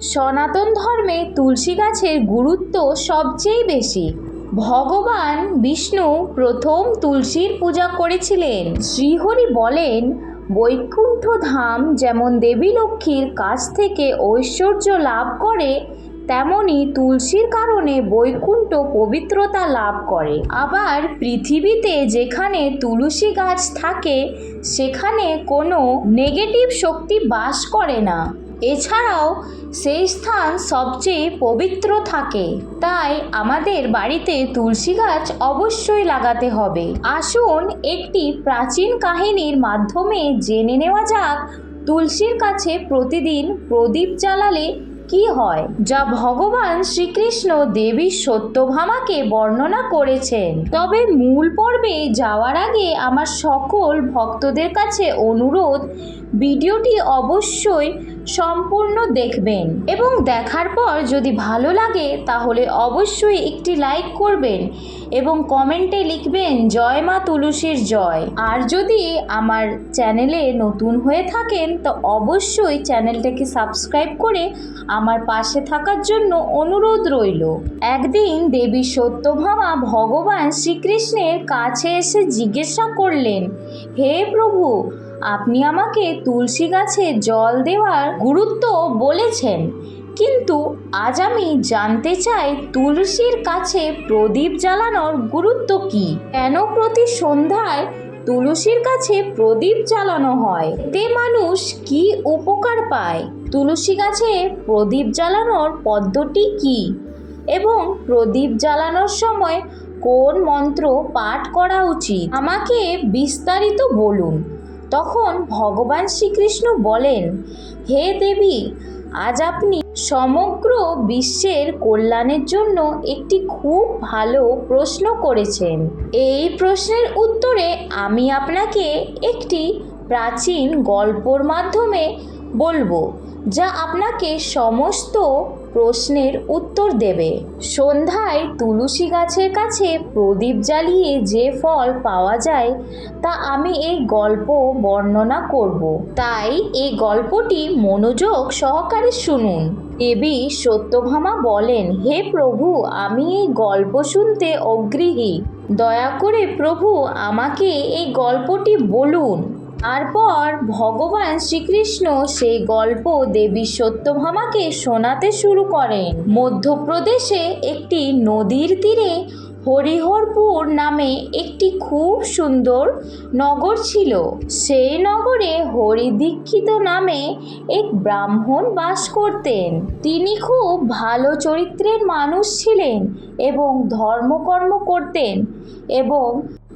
সনাতন ধর্মে তুলসী গাছের গুরুত্ব সবচেয়ে বেশি। ভগবান বিষ্ণু প্রথম তুলসীর পূজা করেছিলেন। শ্রীহরি বলেন, বৈকুণ্ঠ ধাম যেমন দেবী লক্ষ্মীর কাছ থেকে ঐশ্বর্য লাভ করে, তেমনি তুলসীর কারণে বৈকুণ্ঠ পবিত্রতা লাভ করে। আবার পৃথিবীতে যেখানে তুলসী গাছ থাকে, সেখানে কোনো নেগেটিভ শক্তি বাস করে না। এছাড়াও সেই স্থান সবচেয়ে পবিত্র থাকে। তাই আমাদের বাড়িতে তুলসী গাছ অবশ্যই লাগাতে হবে। আসুন একটি প্রাচীন কাহিনীর মাধ্যমে জেনে নেওয়া যাক, তুলসীর কাছে প্রতিদিন প্রদীপ জ্বালালে কি হয়, যা ভগবান শ্রীকৃষ্ণ দেবী সত্যভামাকে বর্ণনা করেছেন। তবে মূল পর্বে যাওয়ার আগে আমার সকল ভক্তদের কাছে অনুরোধ, ভিডিওটি অবশ্যই সম্পূর্ণ দেখবেন এবং দেখার পর যদি ভালো লাগে, তাহলে অবশ্যই একটি লাইক করবেন এবং কমেন্টে লিখবেন, জয় মা তুলসীর জয়। আর যদি আমার চ্যানেলে নতুন হয়ে থাকেন, তো অবশ্যই চ্যানেলটাকে সাবস্ক্রাইব করে আমার পাশে থাকার জন্য অনুরোধ রইল। একদিন দেবী সত্যভামা ভগবান শ্রীকৃষ্ণের কাছে এসে জিজ্ঞাসা করলেন, হে প্রভু আপনি আমাকে তুলসী গাছে জল দেওয়ার গুরুত্ব বলেছেন, কিন্তু আজ আমি জানতে চাই তুলসীর কাছে প্রদীপ জ্বালানোর গুরুত্ব কি? কেন প্রতি সন্ধ্যায় তুলসীর কাছে প্রদীপ জ্বালানো হয়? তে মানুষ কি উপকার পায়? তুলসী গাছে প্রদীপ জ্বালানোর পদ্ধতি কি? এবং প্রদীপ জ্বালানোর সময় কোন মন্ত্র পাঠ করা উচিত? আমাকে বিস্তারিত বলুন। তখন ভগবান শ্রীকৃষ্ণ বলেন, হে দেবী, আজ আপনি সমগ্র বিশ্বের কল্যাণের জন্য একটি খুব ভালো প্রশ্ন করেছেন। এই প্রশ্নের উত্তরে আমি আপনাকে একটি প্রাচীন গল্পর মাধ্যমে বলব, যা আপনাকে সমস্ত প্রশ্নের উত্তর দেবে। সন্ধ্যায় তুলসী গাছের কাছে প্রদীপ জ্বালিয়ে যে ফল পাওয়া যায়, তা আমি এই গল্প বর্ণনা করব। তাই এই গল্পটি মনোযোগ সহকারে শুনুন। দেবী সত্যভামা বলেন, হে প্রভু, আমি এই গল্প শুনতে অগ্রহী। দয়া করে প্রভু, আমাকে এই গল্পটি বলুন। তারপর ভগবান শ্রীকৃষ্ণ সেই গল্প দেবী সত্যভামাকে শোনাতে শুরু করেন। মধ্যপ্রদেশে একটি নদীর তীরে হরিহরপুর নামে একটি খুব সুন্দর নগর ছিল। সেই নগরে হরিদীক্ষিত নামে এক ব্রাহ্মণ বাস করতেন। তিনি খুব ভালো চরিত্রের মানুষ ছিলেন এবং ধর্মকর্ম করতেন এবং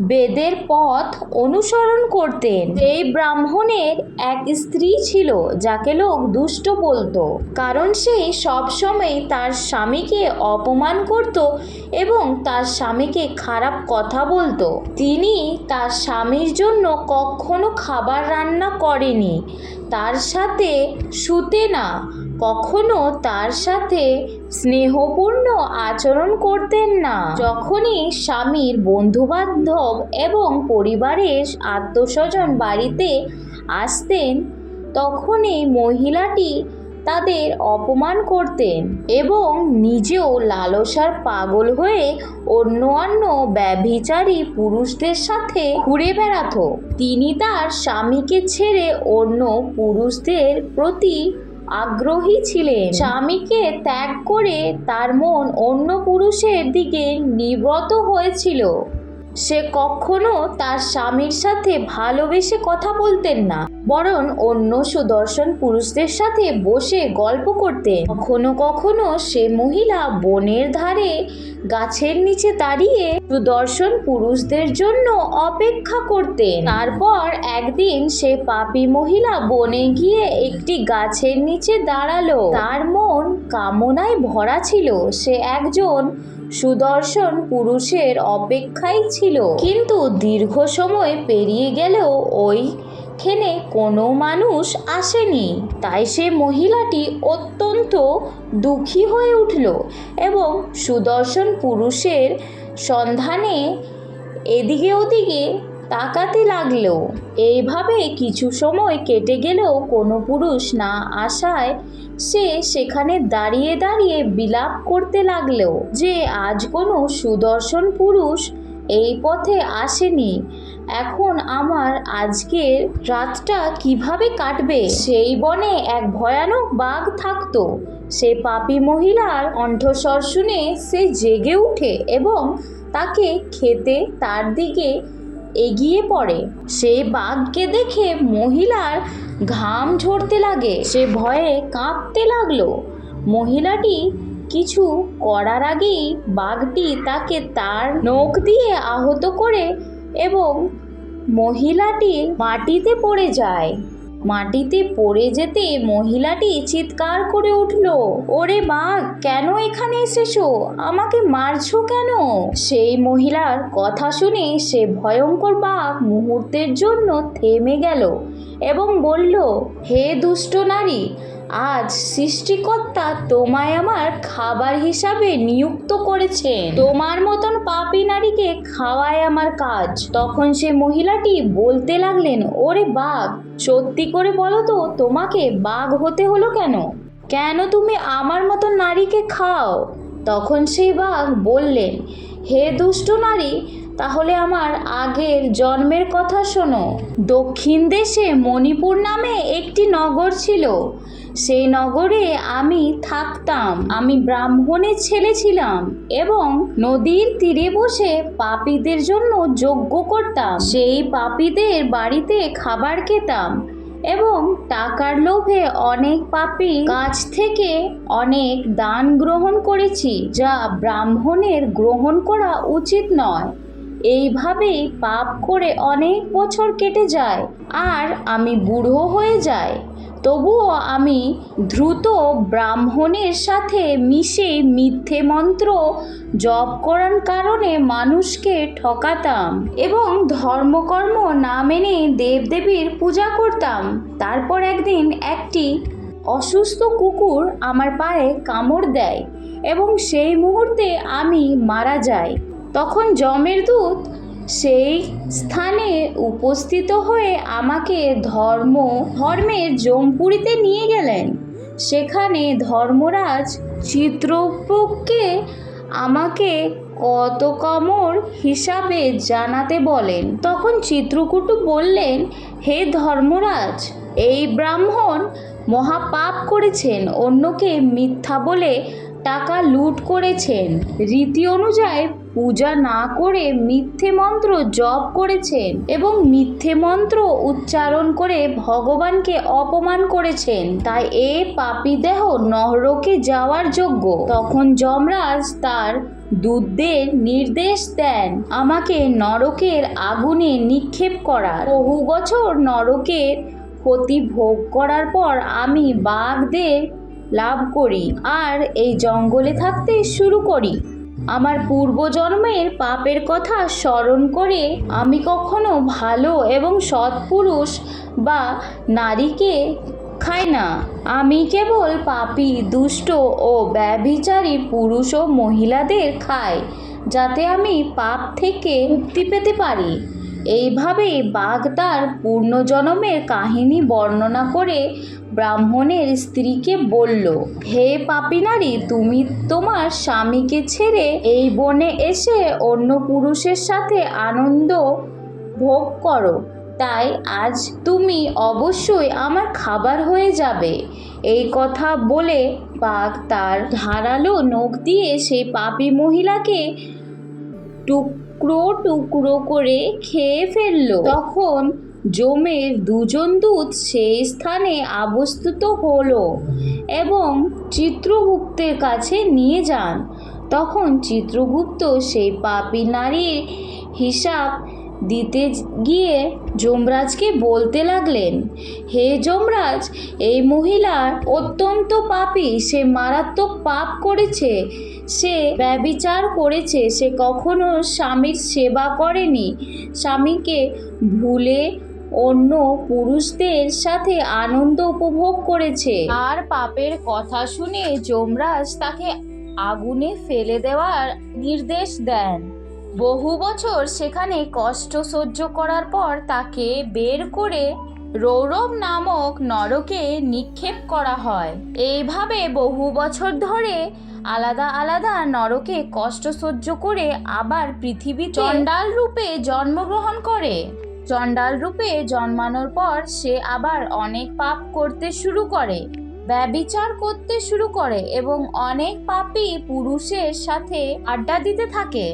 বেদের পথ অনুসরণ করতেন। এই ব্রাহ্মণের এক স্ত্রী ছিল, যাকে লোক দুষ্ট বলতো। কারণ সে সবসময় তার স্বামীকে অপমান করত এবং তার স্বামীকে খারাপ কথা বলতো। তিনি তার স্বামীর জন্য কখনো খাবার রান্না করেনি। তার সাথে শুতে না, কখনো তার সাথে স্নেহপূর্ণ আচরণ করতেন না। যখনই স্বামীর বন্ধুবান্ধব এবং পরিবারের আত্মস্বজন বাড়িতে আসতেন, তখনই মহিলাটি তাদের অপমান করতেন এবং নিজেও লালসার পাগল হয়ে অন্য অন্য ব্যভিচারী পুরুষদের সাথে ঘুরে বেড়াতো। তিনি তার স্বামীকে ছেড়ে অন্য পুরুষদের প্রতি আগ্রহী ছিলেন। স্বামীকে ত্যাগ করে তার মন অন্য পুরুষের দিকে নিব্রত হয়েছিল। সে কখনো তার স্বামীর সাথে ভালোবেসে কথা বলতেন না, বরং অন্য সুদর্শন পুরুষদের সাথে বসে গল্প করতেন। কখনো কখনো সে মহিলা বনের ধারে গাছের নিচে দাঁড়িয়ে সুদর্শন পুরুষদের জন্য অপেক্ষা করতেন। তারপর একদিন সে পাপি মহিলা বনে গিয়ে একটি গাছের নিচে দাঁড়াল। তার মন কামনায় ভরা ছিল। সে একজন সুদর্শন পুরুষের অপেক্ষাই ছিল। কিন্তু দীর্ঘ সময় পেরিয়ে গেলেও ওই খেনে কোনো মানুষ আসেনি। তাই সে মহিলাটি অত্যন্ত দুঃখী হয়ে উঠল এবং সুদর্শন পুরুষের সন্ধানে এদিকে ওদিকে তাকাতে লাগল। এইভাবে কিছু সময় কেটে গেলেও কোনো পুরুষ না আসায় সে সেখানে দাঁড়িয়ে দাঁড়িয়ে বিলাপ করতে লাগল যে আজ কোনো সুদর্শন পুরুষ এই পথে আসেনি। এখন আমার আজকের রাতটা কীভাবে কাটবে? সেই বনে এক ভয়ানক বাঘ থাকতো। সে পাপি মহিলার কণ্ঠস্বর শুনে সে জেগে উঠে এবং তাকে খেতে তার দিকে এগিয়ে পড়ে। সেই বাঘকে দেখে মহিলার ঘাম ঝরতে লাগে। সে ভয়ে কাঁপতে লাগল। মহিলাটি কিছু করার আগেই বাঘটি তাকে তার নখ দিয়ে আহত করে এবং মহিলাটি মাটিতে পড়ে যায়। মাটিতে পড়ে যেতে মহিলাটি চিৎকার করে উঠল, ওরে বাঘ কেন এখানে এসেছ? আমাকে মারছো কেন? সেই মহিলার কথা শুনে সে ভয়ঙ্কর বাঘ মুহূর্তের জন্য থেমে গেল এবং বলল, হে দুষ্ট নারী আজ সৃষ্টিকর্তা তোমায় আমার খাবার হিসাবে নিযুক্ত করেছেন। তোমার মতন পাপি নারীকে খাওয়ায় আমার কাজ। তখন সে মহিলাটি বলতে লাগলেন, ওরে বাঘ, সত্যি করে বলো তো, তোমাকে বাঘ হতে হলো কেন? কেন তুমি আমার মতন নারীকে খাও? তখন সেই বাঘ বললেন, হে দুষ্ট নারী, তাহলে আমার আগের জন্মের কথা শোনো। দক্ষিণ দেশে মণিপুর নামে একটি নগর ছিল। সেই নগরে আমি থাকতাম। আমি ব্রাহ্মণের ছেলে ছিলাম এবং নদীর তীরে বসে পাপীদের জন্য যজ্ঞ করতাম। সেই পাপীদের বাড়িতে খাবার খেতাম এবং টাকার লোভে অনেক পাপী কাছ থেকে অনেক দান গ্রহণ করেছি, যা ব্রাহ্মণের গ্রহণ করা উচিত নয়। এইভাবেই পাপ করে অনেক বছর কেটে যায় আর আমি বুড়ো হয়ে যাই। তবুও আমি দ্রুত ব্রাহ্মণের সাথে মিশে মিথ্যে মন্ত্র জপ করার কারণে মানুষকে ঠকাতাম এবং ধর্মকর্ম না মেনে দেবদেবীর পূজা করতাম। তারপর একদিন একটি অসুস্থ কুকুর আমার পায়ে কামড় দেয় এবং সেই মুহূর্তে আমি মারা যাই। তখন যমের দূত সেই স্থানে উপস্থিত হয়ে আমাকে ধর্ম, ধর্মের জমপুরিতে নিয়ে গেলেন। সেখানে ধর্মরাজ চিত্রপক্ষে আমাকে কত কামড় হিসাবে জানাতে বলেন। তখন চিত্রকূটু বললেন, হে ধর্মরাজ, এই ব্রাহ্মণ মহাপাপ করেছেন, অন্যকে মিথ্যা বলে টাকা লুট করেছেন। রীতি অনুযায়ী পূজা না করে মিথ্যে মন্ত্র জপ করেছেন এবং মিথ্যে মন্ত্র উচ্চারণ করে ভগবানকে অপমান করেছেন। তাই এ পাপী দেহ নরকে যাওয়ার যোগ্য। তখন যমরাজ তার দূতদের নির্দেশ দেন, আমাকে নরকের আগুনে নিক্ষেপ করার বহু বছর নরকের ক্ষতি ভোগ করার পর আমি বাঘদের লাভ করি, আর এই জঙ্গলে থাকতে শুরু করি। আমার পূর্বজন্মের পাপের কথা স্মরণ করে আমি কখনো ভালো এবং সৎপুরুষ বা নারীকে খাই না। আমি কেবল পাপি, দুষ্ট ও ব্যভিচারী পুরুষ ও মহিলাদের খাই, যাতে আমি পাপ থেকে মুক্তি পেতে পারি। এইভাবেই বাগদার পূর্ণজন্মের কাহিনী বর্ণনা করে ব্রাহ্মণের স্ত্রীকে বলল, হে পাপী নারী, তুমি তোমার স্বামীকে ছেড়ে এই বনে এসে অন্য পুরুষের সাথে আনন্দ ভোগ করো। তাই আজ তুমি অবশ্যই আমার খাবার হয়ে যাবে। এই কথা বলে বাঘ তার ধারালো নখ দিয়ে সেই পাপি মহিলাকে টুকরো টুকরো করে খেয়ে ফেলল। তখন জমের দুজন দূত সেই স্থানে অবস্থিত হলো এবং চিত্রগুপ্তের কাছে নিয়ে যান। তখন চিত্রগুপ্ত সেই পাপী নারীর হিসাব দিতে গিয়ে যমরাজকে বলতে লাগলেন, হে যমরাজ, এই মহিলা অত্যন্ত পাপী, সে মারাত্মক পাপ করেছে, সে ব্যবিচার করেছে, সে কখনো স্বামীর সেবা করেনি, স্বামীকে ভুলে অন্য পুরুষদের সাথে আনন্দ উপভোগ করেছে। আর পাপের কথা শুনে যমরাজ তাকে আগুনে ফেলে দেওয়ার নির্দেশ দেন। বহু বছর সেখানে কষ্ট সহ্য করার পর তাকে বের করে রৌরব নামক নরকে নিক্ষেপ করা হয়। এইভাবে বহু বছর ধরে আলাদা আলাদা নরকে কষ্ট সহ্য করে আবার পৃথিবী চণ্ডাল রূপে জন্মগ্রহণ করে। চণ্ডাল রূপে জন্মানোর পর সে আবার অনেক পাপ করতে শুরু করে, ব্যবিচার করতে শুরু করে এবং অনেক পাপী পুরুষের সাথে আড্ডা দিতে থাকে।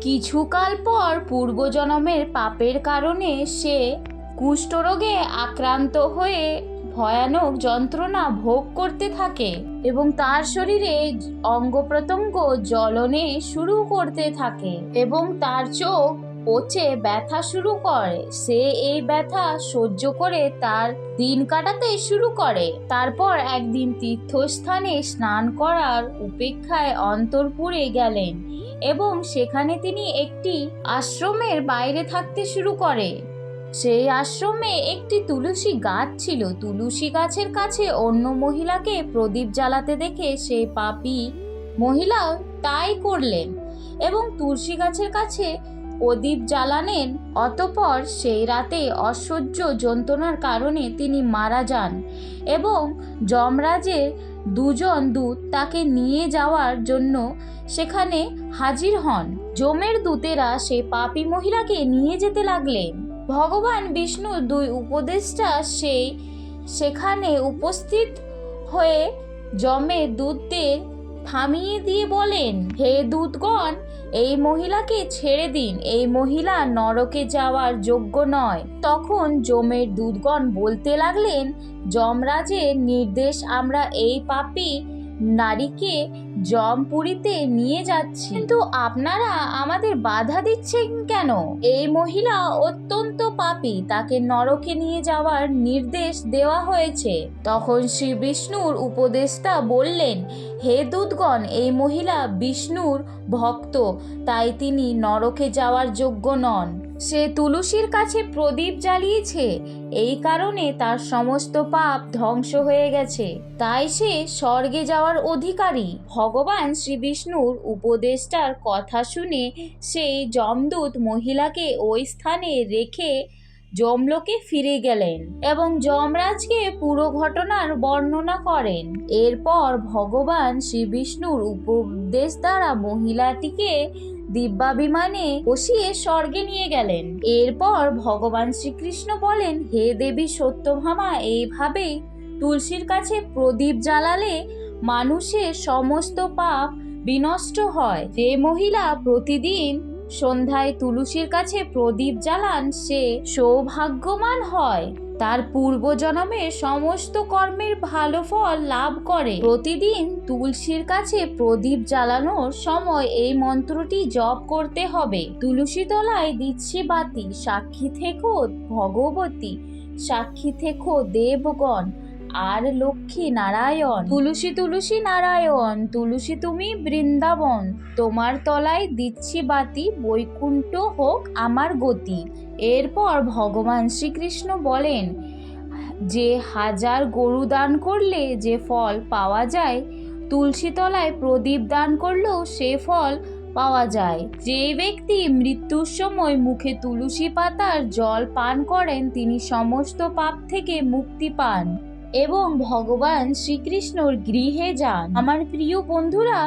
কিছুকাল পর পূর্বজন্মের পাপের কারণে সে কুষ্ঠরোগে আক্রান্ত হয়ে ভয়ানক যন্ত্রণা ভোগ করতে থাকে এবং তার শরীরে অঙ্গ প্রত্যঙ্গ জ্বলনে শুরু করতে থাকে এবং তার চোখ পচে ব্যথা শুরু করে। সে এই ব্যথা সহ্য করে তার দিন কাটাতে শুরু করে। তারপর একদিন তীর্থস্থানে স্নান করার উপেক্ষায় অন্তরপুরে গেলেন এবং সেখানে তিনি একটি আশ্রমের বাইরে থাকতে শুরু করে। সেই আশ্রমে একটি তুলসী গাছ ছিল। তুলসী গাছের কাছে অন্য মহিলাকে প্রদীপ জ্বালাতে দেখে সেই পাপি মহিলাও তাই করলেন এবং তুলসী গাছের কাছে প্রদীপ জ্বালানেন অতপর সেই রাতে অসহ্য যন্ত্রণার কারণে তিনি মারা যান এবং যমরাজের দুজন দূত তাকে নিয়ে যাওয়ার জন্য সেখানে হাজির হন। যমের দূতেরা সেই পাপি মহিলাকে নিয়ে যেতে লাগলেন। ভগবান বিষ্ণুর দুই উপদেষ্টা সেই সেখানে উপস্থিত হয়ে যমের দূতদের থামিয়ে দিয়ে বলেন, হে দূতগণ, এই মহিলাকে ছেড়ে দিন। এই মহিলা নরকে যাওয়ার যোগ্য নয়। তখন জমের দূতগণ বলতে লাগলেন, যমরাজের নির্দেশ আমরা এই পাপী নারীকে জমপুরীতে নিয়ে যাচ্ছি। কিন্তু আপনারা আমাদের বাধা দিচ্ছেন কেন? এই মহিলা অত্যন্ত পাপী। তাকে নরকে নিয়ে যাওয়ার নির্দেশ দেওয়া হয়েছে। তখন শ্রী বিষ্ণুর উপদেষ্টা বললেন, হে দূতগণ, এই মহিলা বিষ্ণুর ভক্ত। তাই তিনি নরকে যাওয়ার যোগ্য নন। সে তুলসীর কাছে প্রদীপ জ্বালিয়েছে। এই কারণে তার সমস্ত পাপ ধ্বংস হয়ে গেছে। তাই সে স্বর্গে যাওয়ার অধিকারী। ভগবান শ্রী বিষ্ণুর উপদেষ্টার কথা শুনে সেই যমদূত মহিলাকে ওই স্থানে রেখে যমলোকে ফিরে গেলেন এবং যমরাজকে পুরো ঘটনার বর্ণনা করেন। এরপর ভগবান শ্রী বিষ্ণুর উপদেশ দ্বারা মহিলাটিকে দিব্যাভিমানে বসিয়ে স্বর্গে নিয়ে গেলেন। এরপর ভগবান শ্রীকৃষ্ণ বলেন, হে দেবী সত্যভামা এইভাবেই তুলসীর কাছে প্রদীপ জ্বালালে মানুষের সমস্ত পাপ বিনষ্ট হয়। যে মহিলা প্রতিদিন সন্ধ্যায় তুলসীর কাছে প্রদীপ জ্বালান সে সৌভাগ্যবান হয়। তার পূর্বজন্মের সমস্ত কর্মের ভালো ফল লাভ করে। প্রতিদিন তুলসীর কাছে প্রদীপ জ্বালানোর সময় এই মন্ত্রটি জপ করতে হবে। তুলসী তলায় দিচ্ছি বাতি, সাক্ষী থেকো ভগবতী, সাক্ষী থেকো দেবগণ। আর লক্ষ্মী নারায়ণ। তুলসী তুলসী নারায়ণ, তুলসী তুমি বৃন্দাবন, তোমার তলায় দিচ্ছি বাতি, বৈকুণ্ঠ হোক আমার গতি। এরপর ভগবান শ্রীকৃষ্ণ বলেন, যে হাজার গরু দান করলে যে ফল পাওয়া যায়, তুলসী তলায় প্রদীপ দান করলেও সে ফল পাওয়া যায়। যে ব্যক্তি মৃত্যুর সময় মুখে তুলসী পাতার জল পান করেন, তিনি সমস্ত পাপ থেকে মুক্তি পান। এবং ভগবান শ্রীকৃষ্ণর গৃহে যান। আমার প্রিয় বন্ধুরা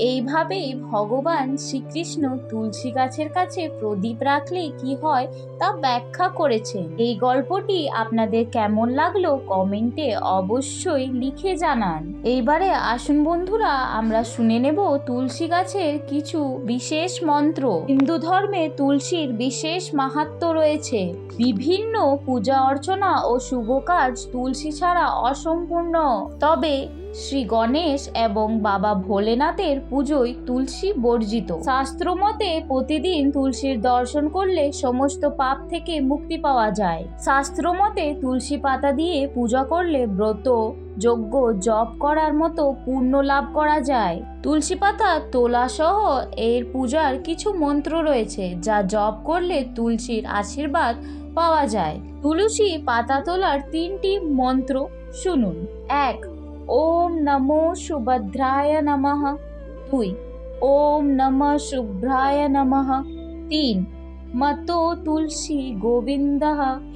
এইভাবেই ভগবান শ্রীকৃষ্ণ তুলসী গাছের কাছে প্রদীপ রাখলে কি হয় তা ব্যাখ্যা করেছেন। এই গল্পটি আপনাদের কেমন লাগল কমেন্টে অবশ্যই লিখে জানান। এইবারে আসুন বন্ধুরা, আমরা শুনে নেব তুলসী গাছের কিছু বিশেষ মন্ত্র। হিন্দু ধর্মে তুলসীর বিশেষ মাহাত্ম্য রয়েছে। বিভিন্ন পূজা অর্চনা ও শুভ কাজ তুলসী ছাড়া অসম্পূর্ণ। তবে শ্রী গণেশ এবং বাবা ভোলেনাথের পুজোয় তুলসী বর্জিত। শাস্ত্র মতে প্রতিদিন তুলসীর দর্শন করলে সমস্ত পাপ থেকে মুক্তি পাওয়া যায়। শাস্ত্র মতে তুলসী পাতা দিয়ে পূজা করলে ব্রত, যজ্ঞ, জপ করার মতো পূর্ণ লাভ করা যায়। তুলসী পাতা তোলা সহ এর পূজার কিছু মন্ত্র রয়েছে যা জপ করলে তুলসীর আশীর্বাদ পাওয়া যায়। তুলসী পাতা তোলার তিনটি মন্ত্র শুনুন। এক ওম নমো সুভদ্রায় নমঃ। দুই, ওম নম শুভ্রায় নমঃ। তিন, মতো তুলসী গোবিন্দ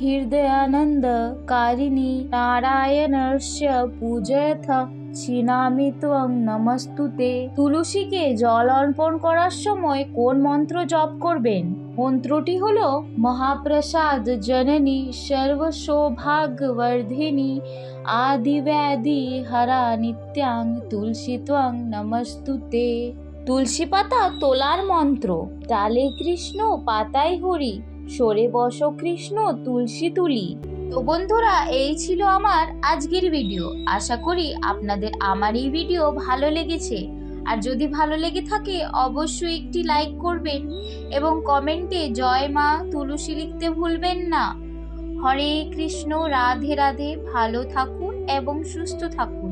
হৃদয়ানন্দ কারিণী নারায়ণস্য পূজয়থ ছিনামি নমস্তুতে। তুলসীকে জল অর্পণ করার সময় কোন মন্ত্র জপ করবেন? মন্ত্রটি হলো মহাপ্রসাদ জননী সর্বসৌভাগ্যবর্ধিনী আদিব্যাধি হরা নিত্যাং তুলসী ত্বং নমস্তুতে তুলসী পাতা তোলার মন্ত্র, ডালে কৃষ্ণ পাতায় হরি, সরে বস কৃষ্ণ তুলসী তুলি। তো বন্ধুরা, এই ছিল আমার আজকের ভিডিও। আশা করি আপনাদের আমার এই ভিডিও ভালো লেগেছে। আর যদি ভালো লেগে থাকে, অবশ্যই একটি লাইক করবেন এবং কমেন্টে জয় মা তুলসী লিখতে ভুলবেন না। হরে কৃষ্ণ, রাধে রাধে, ভালো থাকুন এবং সুস্থ থাকুন।